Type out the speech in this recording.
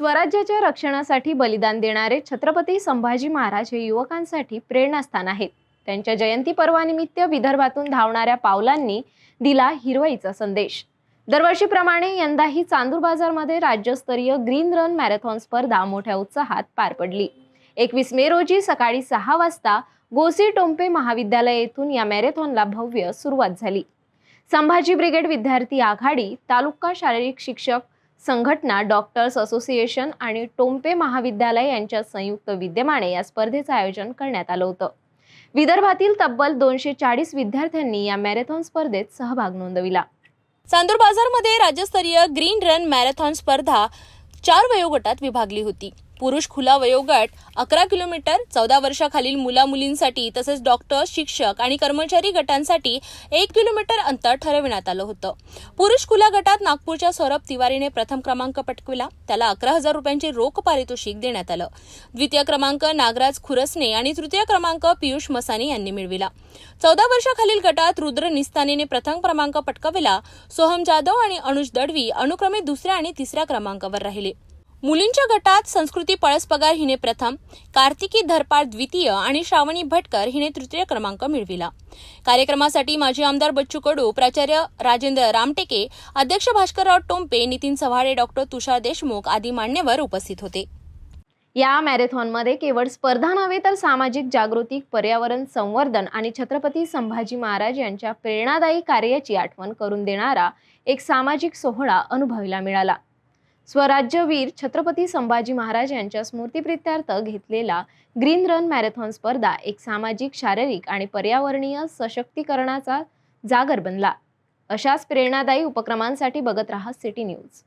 स्वराज्याच्या रक्षणासाठी बलिदान देणारे छत्रपती संभाजी महाराज हे युवकांसाठी प्रेरणास्थान आहेत. त्यांच्या जयंती पर्वानिमित्त विदर्भातून धावणाऱ्या पावलांनी दिला हिरवाईचा संदेश. दरवर्षीप्रमाणे यंदाही चांदूर बाजारमध्ये राज्यस्तरीय ग्रीन रन मॅरेथॉन स्पर्धा मोठ्या उत्साहात पार पडली. एकवीस मे रोजी सकाळी सहा वाजता गोसी टोंपे महाविद्यालय येथून या मॅरेथॉनला भव्य सुरुवात झाली. संभाजी ब्रिगेड विद्यार्थी आघाडी तालुका शारीरिक शिक्षक संघटना डॉक्टर्स असोसिएशन आणि टोंपे महाविद्यालय यांच्या संयुक्त विद्यमाने या स्पर्धेचं आयोजन करण्यात आलं होतं. विदर्भातील तब्बल दोनशे चाळीस विद्यार्थ्यांनी या मॅरेथॉन स्पर्धेत सहभाग नोंदविला. चांदूर बाजारमध्ये राज्यस्तरीय ग्रीन रन मॅरेथॉन स्पर्धा चार वयोगटात विभागली होती. पुरुष खुला वयोगट अकरा किलोमीटर चौदा वर्षाखालील मुला मुलींसाठी तसेच डॉक्टर शिक्षक आणि कर्मचारी गटांसाठी एक किलोमीटर अंतर ठरविण्यात आलं होतं. पुरुष खुला गटात नागपूरच्या सौरभ तिवारीने प्रथम क्रमांक पटकविला. त्याला अकरा हजार रुपयांचे रोख पारितोषिक देण्यात आलं. द्वितीय क्रमांक नागराज खुरसने आणि तृतीय क्रमांक पियुष मसानी यांनी मिळविला. चौदा वर्षाखालील गटात रुद्र निस्तानीने प्रथम क्रमांक पटकाविला. सोहम जाधव आणि अनुज दडवी अनुक्रमे दुसऱ्या आणि तिसऱ्या क्रमांकावर राहिले. मुलींच्या गटात संस्कृती पळसपगार हिने प्रथम कार्तिकी धरपाळ द्वितीय आणि श्रावणी भटकर हिने तृतीय क्रमांक मिळविला. कार्यक्रमासाठी माजी आमदार बच्चू कडू प्राचार्य राजेंद्र रामटेके अध्यक्ष भास्करराव टोंपे नितीन चव्हाडे डॉक्टर तुषार देशमुख आदी मान्यवर उपस्थित होते. या मॅरेथॉनमध्ये केवळ स्पर्धा नव्हे तर सामाजिक जागृती पर्यावरण संवर्धन आणि छत्रपती संभाजी महाराज यांच्या प्रेरणादायी कार्याची आठवण करून देणारा एक सामाजिक सोहळा अनुभवायला मिळाला. स्वराज्यवीर छत्रपती संभाजी महाराज यांच्या स्मृतीप्रित्यर्थ घेतलेला ग्रीन रन मॅरेथॉन स्पर्धा एक सामाजिक शारीरिक आणि पर्यावरणीय सशक्तीकरणाचा जागर बनला. अशाच प्रेरणादायी उपक्रमांसाठी बघत राहा सिटी न्यूज.